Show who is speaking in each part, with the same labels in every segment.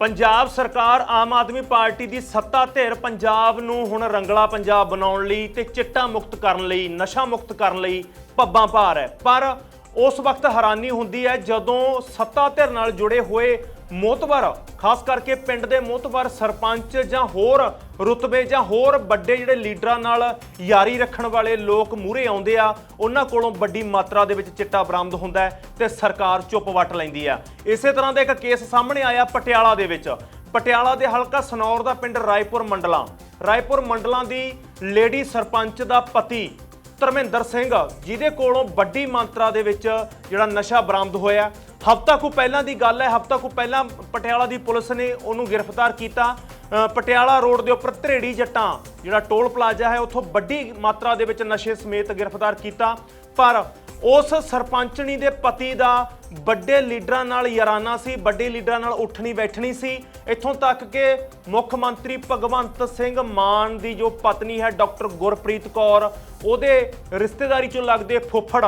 Speaker 1: ਪੰਜਾਬ ਸਰਕਾਰ ਆਮ ਆਦਮੀ ਪਾਰਟੀ ਦੀ ਸੱਤਾ ਧਿਰ ਪੰਜਾਬ ਨੂੰ ਹੁਣ ਰੰਗਲਾ ਪੰਜਾਬ ਬਣਾਉਣ ਲਈ ਤੇ ਚਿੱਟਾ ਮੁਕਤ ਕਰਨ ਲਈ, ਨਸ਼ਾ ਮੁਕਤ ਕਰਨ ਲਈ ਪੱਬਾਂ ਭਾਰ ਹੈ। ਪਰ ਉਸ ਵਕਤ ਹੈਰਾਨੀ ਹੁੰਦੀ ਹੈ ਜਦੋਂ ਸੱਤਾ ਧਿਰ ਨਾਲ ਜੁੜੇ ਹੋਏ ਮੋਤਬਰ, ਖਾਸ ਕਰਕੇ ਪਿੰਡ ਦੇ ਮੋਤਬਰ ਸਰਪੰਚ ਜਾਂ ਹੋਰ ਰੁਤਬੇ ਜਾਂ ਹੋਰ ਵੱਡੇ ਜਿਹੜੇ ਲੀਡਰਾਂ ਨਾਲ ਯਾਰੀ ਰੱਖਣ ਵਾਲੇ ਲੋਕ ਮੂਹਰੇ ਆਉਂਦੇ ਆ, ਉਹਨਾਂ ਕੋਲੋਂ ਵੱਡੀ ਮਾਤਰਾ ਦੇ ਵਿੱਚ ਚਿੱਟਾ ਬਰਾਮਦ ਹੁੰਦਾ ਹੈ ਤੇ ਸਰਕਾਰ ਚੁੱਪ ਵੱਟ ਲੈਂਦੀ ਆ। ਇਸੇ ਤਰ੍ਹਾਂ ਦਾ ਇੱਕ ਕੇਸ ਸਾਹਮਣੇ ਆਇਆ ਪਟਿਆਲਾ ਦੇ ਵਿੱਚ। ਪਟਿਆਲਾ ਦੇ ਹਲਕਾ ਸਨੌਰ ਦਾ ਪਿੰਡ ਰਾਏਪੁਰ ਮੰਡਲਾਂ। ਰਾਏਪੁਰ ਮੰਡਲਾਂ ਦੀ ਲੇਡੀ ਸਰਪੰਚ ਦਾ ਪਤੀ ਧਰਮਿੰਦਰ ਸਿੰਘ, ਜਿਹਦੇ ਕੋਲੋਂ ਵੱਡੀ ਮਾਤਰਾ ਦੇ ਵਿੱਚ ਜਿਹੜਾ ਨਸ਼ਾ ਬਰਾਮਦ ਹੋਇਆ ਹਫ਼ਤਾ ਕੁ ਪਹਿਲਾਂ ਦੀ ਗੱਲ ਹੈ, ਹਫ਼ਤਾ ਕੁ ਪਹਿਲਾਂ ਪਟਿਆਲਾ ਦੀ ਪੁਲਿਸ ਨੇ ਉਹਨੂੰ ਗ੍ਰਿਫਤਾਰ ਕੀਤਾ। ਪਟਿਆਲਾ ਰੋਡ ਦੇ ਉੱਪਰ ਧਰੇੜੀ ਜੱਟਾਂ, ਜਿਹੜਾ ਟੋਲ ਪਲਾਜ਼ਾ ਹੈ, ਉੱਥੋਂ ਵੱਡੀ ਮਾਤਰਾ ਦੇ ਵਿੱਚ ਨਸ਼ੇ ਸਮੇਤ ਗ੍ਰਿਫਤਾਰ ਕੀਤਾ। ਪਰ ਉਸ ਸਰਪੰਚਣੀ ਦੇ ਪਤੀ ਦਾ ਵੱਡੇ ਲੀਡਰਾਂ ਨਾਲ ਯਾਰਾਨਾ ਸੀ, ਵੱਡੇ ਲੀਡਰਾਂ ਨਾਲ ਉੱਠਣੀ ਬੈਠਣੀ ਸੀ। ਇੱਥੋਂ ਤੱਕ ਕਿ ਮੁੱਖ ਮੰਤਰੀ ਭਗਵੰਤ ਸਿੰਘ ਮਾਨ ਦੀ ਜੋ ਪਤਨੀ ਹੈ, ਡਾਕਟਰ ਗੁਰਪ੍ਰੀਤ ਕੌਰ, ਉਹਦੇ ਰਿਸ਼ਤੇਦਾਰੀ ਚੋਂ ਲੱਗਦੇ ਫੁੱਫੜ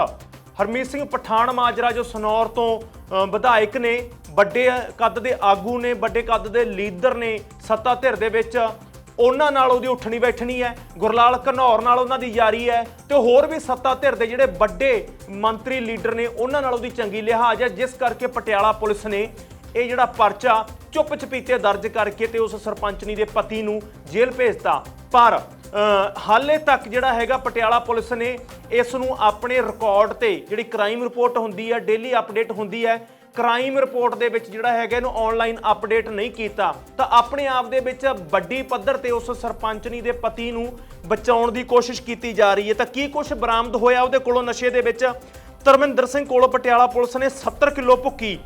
Speaker 1: ਹਰਮੀਤ ਸਿੰਘ ਪਠਾਨ ਮਾਜਰਾ ਜੋ ਸਨੌਰ ਤੋਂ ਵਿਧਾਇਕ ਨੇ, ਵੱਡੇ ਕੱਦ ਦੇ ਆਗੂ ਨੇ, ਵੱਡੇ ਕੱਦ ਦੇ ਲੀਡਰ ਨੇ ਸੱਤਾ ਧਿਰ ਦੇ ਵਿੱਚ, ਉਹਨਾਂ ਨਾਲ ਉਹਦੀ ਉੱਠਣੀ ਬੈਠਣੀ ਹੈ, ਗੁਰਲਾਲ ਘਨੌਰ ਨਾਲ ਉਹਨਾਂ ਦੀ ਯਾਰੀ ਹੈ ਤੇ ਹੋਰ ਵੀ ਸੱਤਾ ਧਿਰ ਦੇ ਜਿਹੜੇ ਵੱਡੇ ਮੰਤਰੀ ਲੀਡਰ ਨੇ, ਉਹਨਾਂ ਨਾਲ ਉਹਦੀ ਚੰਗੀ ਲਿਹਾਜ਼ ਹੈ, ਜਿਸ ਕਰਕੇ ਪਟਿਆਲਾ ਪੁਲਿਸ ਨੇ ਇਹ ਜਿਹੜਾ ਪਰਚਾ ਚੁੱਪ ਚਪੀਤੇ ਦਰਜ ਕਰਕੇ ਤੇ ਉਸ ਸਰਪੰਚਨੀ ਦੇ ਪਤੀ ਨੂੰ ਜੇਲ੍ਹ ਭੇਜਤਾ। ਪਰ ਹਾਲੇ ਤੱਕ ਜਿਹੜਾ ਹੈਗਾ ਪਟਿਆਲਾ ਪੁਲਿਸ ਨੇ ਇਸ ਨੂੰ ਆਪਣੇ ਰਿਕਾਰਡ ਤੇ ਜਿਹੜੀ ਕ੍ਰਾਈਮ ਰਿਪੋਰਟ ਹੁੰਦੀ ਹੈ ਡੇਲੀ ਅਪਡੇਟ ਹੁੰਦੀ ਹੈ ਕ੍ਰਾਈਮ ਰਿਪੋਰਟ ਦੇ ਵਿੱਚ ਜਿਹੜਾ ਹੈਗਾ ਇਹਨੂੰ ਆਨਲਾਈਨ ਅਪਡੇਟ ਨਹੀਂ ਕੀਤਾ। ਤਾਂ ਆਪਣੇ ਆਪ ਦੇ ਵਿੱਚ ਵੱਡੀ ਪੱਧਰ ਤੇ ਉਸ ਸਰਪੰਚਨੀ ਦੇ ਪਤੀ ਨੂੰ ਬਚਾਉਣ ਦੀ ਕੋਸ਼ਿਸ਼ ਕੀਤੀ ਜਾ ਰਹੀ ਹੈ। ਤਾਂ ਕੀ ਕੁਝ ਬਰਾਮਦ ਹੋਇਆ ਉਹਦੇ ਕੋਲੋਂ ਨਸ਼ੇ ਦੇ ਵਿੱਚ? ਧਰਮਿੰਦਰ ਸਿੰਘ ਕੋਲੋਂ ਪਟਿਆਲਾ ਪੁਲਿਸ ਨੇ 70 ਕਿਲੋ ਭੁੱਕੀ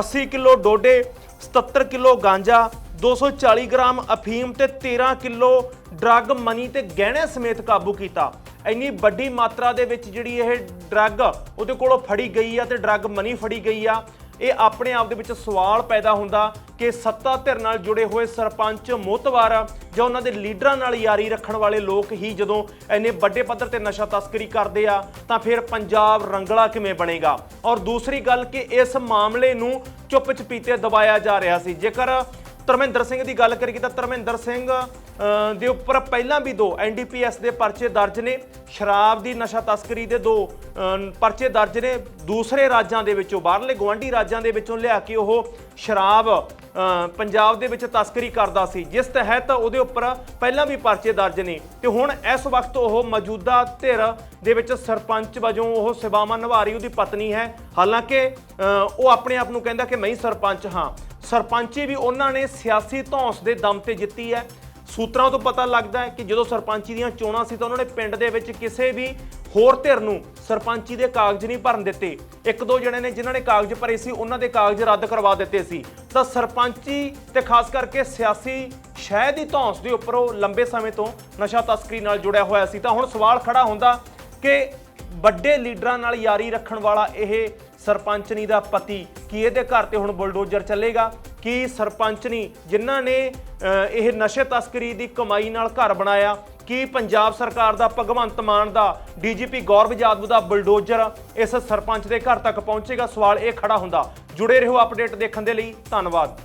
Speaker 1: 80 ਕਿਲੋ ਡੋਡੇ 77 ਕਿਲੋ ਗਾਂਜਾ 240 ਗ੍ਰਾਮ ਅਫੀਮ ਤੇ 13 ਕਿਲੋ ਡਰੱਗ ਮਨੀ ਤੇ ਗਹਿਣੇ ਸਮੇਤ ਕਾਬੂ ਕੀਤਾ। ਇੰਨੀ ਵੱਡੀ ਮਾਤਰਾ ਦੇ ਵਿੱਚ ਜਿਹੜੀ ਇਹ ਡਰੱਗ ਉਹਦੇ ਕੋਲੋਂ ਫੜੀ ਗਈ ਆ ਤੇ ਡਰੱਗ ਮਨੀ ਫੜੀ ਗਈ ਆ। ਇਹ ਆਪਣੇ ਆਪ ਦੇ ਵਿੱਚ ਸਵਾਲ ਪੈਦਾ ਹੁੰਦਾ ਕਿ ਸੱਤਾ ਧਿਰ ਨਾਲ ਜੁੜੇ ਹੋਏ ਸਰਪੰਚ ਮੋਤਵਾਰ ਜਾਂ ਉਹਨਾਂ ਦੇ ਲੀਡਰਾਂ ਨਾਲ ਯਾਰੀ ਰੱਖਣ ਵਾਲੇ ਲੋਕ ਹੀ ਜਦੋਂ ਇੰਨੇ ਵੱਡੇ ਪੱਧਰ ਤੇ ਨਸ਼ਾ ਤਸਕਰੀ ਕਰਦੇ ਆ, ਤਾਂ ਫਿਰ ਪੰਜਾਬ ਰੰਗਲਾ ਕਿਵੇਂ ਬਣੇਗਾ? ਔਰ ਦੂਸਰੀ ਗੱਲ ਕਿ ਇਸ ਮਾਮਲੇ ਨੂੰ ਚੁੱਪ ਚਪੀਤੇ ਦਬਾਇਆ ਜਾ ਰਿਹਾ ਸੀ। ਜੇਕਰ ਧਰਮਿੰਦਰ ਸਿੰਘ ਦੀ ਗੱਲ ਕਰੀਏ ਤਾਂ ਧਰਮਿੰਦਰ ਸਿੰਘ ਦੇ ਉੱਪਰ ਪਹਿਲਾਂ ਵੀ ਦੋ ਐਨਡੀਪੀਐਸ ਦੇ ਪਰਚੇ ਦਰਜ ਨੇ, ਸ਼ਰਾਬ ਦੀ ਨਸ਼ਾ ਤਸਕਰੀ ਦੇ ਦੋ ਪਰਚੇ ਦਰਜ ਨੇ, ਦੂਸਰੇ ਰਾਜਾਂ ਦੇ ਵਿੱਚੋਂ, ਬਾਹਰਲੇ ਗਵਾਂਢੀ ਰਾਜਾਂ ਦੇ ਵਿੱਚੋਂ ਲਿਆ ਕੇ ਉਹ ਸ਼ਰਾਬ ਪੰਜਾਬ ਦੇ ਵਿੱਚ ਤਸਕਰੀ ਕਰਦਾ ਸੀ। ਜਿਸ ਤਹਿਤ ਉਹਦੇ ਉੱਪਰ ਪਹਿਲਾਂ ਵੀ ਪਰਚੇ ਦਰਜ ਨੇ। ਤੇ ਹੁਣ ਇਸ ਵਕਤ ਉਹ ਮੌਜੂਦਾ ਧਿਰ ਦੇ ਵਿੱਚ ਸਰਪੰਚ ਵਜੋਂ ਉਹ ਸੇਵਾਵਾਂ ਨਿਭਾ ਰਹੀ, ਉਹਦੀ ਪਤਨੀ ਹੈ। ਹਾਲਾਂਕਿ ਉਹ ਆਪਣੇ ਆਪ ਨੂੰ ਕਹਿੰਦਾ ਕਿ ਮੈਂ ਹੀ ਸਰਪੰਚ ਹਾਂ। ਸਰਪੰਚੀ ਵੀ ਉਹਨਾਂ ਨੇ ਸਿਆਸੀ ਧੌਂਸ ਦੇ ਦਮ ਤੇ ਜਿੱਤੀ ਹੈ। ਸੂਤਰਾਂ ਤੋਂ ਪਤਾ ਲੱਗਦਾ ਹੈ ਕਿ ਜਦੋਂ ਸਰਪੰਚੀ ਦੀਆਂ ਚੋਣਾਂ ਸੀ ਤਾਂ ਉਹਨਾਂ ਨੇ ਪਿੰਡ ਦੇ ਵਿੱਚ ਕਿਸੇ ਵੀ ਹੋਰ ਧਿਰ ਨੂੰ ਸਰਪੰਚੀ ਦੇ ਕਾਗਜ਼ ਨਹੀਂ ਭਰਨ ਦਿੱਤੇ। ਇੱਕ ਦੋ ਜਣੇ ਨੇ ਜਿਨ੍ਹਾਂ ਨੇ ਕਾਗਜ਼ ਭਰੇ ਸੀ, ਉਹਨਾਂ ਦੇ ਕਾਗਜ਼ ਰੱਦ ਕਰਵਾ ਦਿੱਤੇ ਸੀ। ਤਾਂ ਸਰਪੰਚੀ ਤੇ ਖਾਸ ਕਰਕੇ ਸਿਆਸੀ ਸ਼ਹਿ ਦੀ ਧੌਂਸ ਦੇ ਉੱਪਰ ਉਹ ਲੰਬੇ ਸਮੇਂ ਤੋਂ ਨਸ਼ਾ ਤਸਕਰੀ ਨਾਲ ਜੁੜਿਆ ਹੋਇਆ ਸੀ। ਤਾਂ ਹੁਣ ਸਵਾਲ ਖੜਾ ਹੁੰਦਾ ਕਿ ਵੱਡੇ ਲੀਡਰਾਂ ਨਾਲ ਯਾਰੀ ਰੱਖਣ ਵਾਲਾ ਇਹ ਸਰਪੰਚਨੀ ਦਾ ਪਤੀ ਕੀ ਇਹਦੇ ਘਰ ਤੇ ਹੁਣ ਬੁਲਡੋਜ਼ਰ ਚੱਲੇਗਾ? ਕੀ ਸਰਪੰਚਨੀ ਜਿਨ੍ਹਾਂ ਨੇ ਇਹ ਨਸ਼ੇ ਤਸਕਰੀ ਦੀ ਕਮਾਈ ਨਾਲ ਘਰ ਬਣਾਇਆ? ਕੀ ਪੰਜਾਬ ਸਰਕਾਰ ਦਾ ਭਗਵੰਤ ਮਾਨ ਦਾ ਡੀਜੀਪੀ ਗੌਰਵ ਜਾਦਵ ਦਾ ਬੁਲਡੋਜ਼ਰ ਇਸ ਸਰਪੰਚ ਦੇ ਘਰ ਤੱਕ ਪਹੁੰਚੇਗਾ? ਸਵਾਲ ਇਹ ਖੜਾ ਹੁੰਦਾ। ਜੁੜੇ ਰਹੋ ਅਪਡੇਟ ਦੇਖਣ ਦੇ ਲਈ, ਧੰਨਵਾਦ।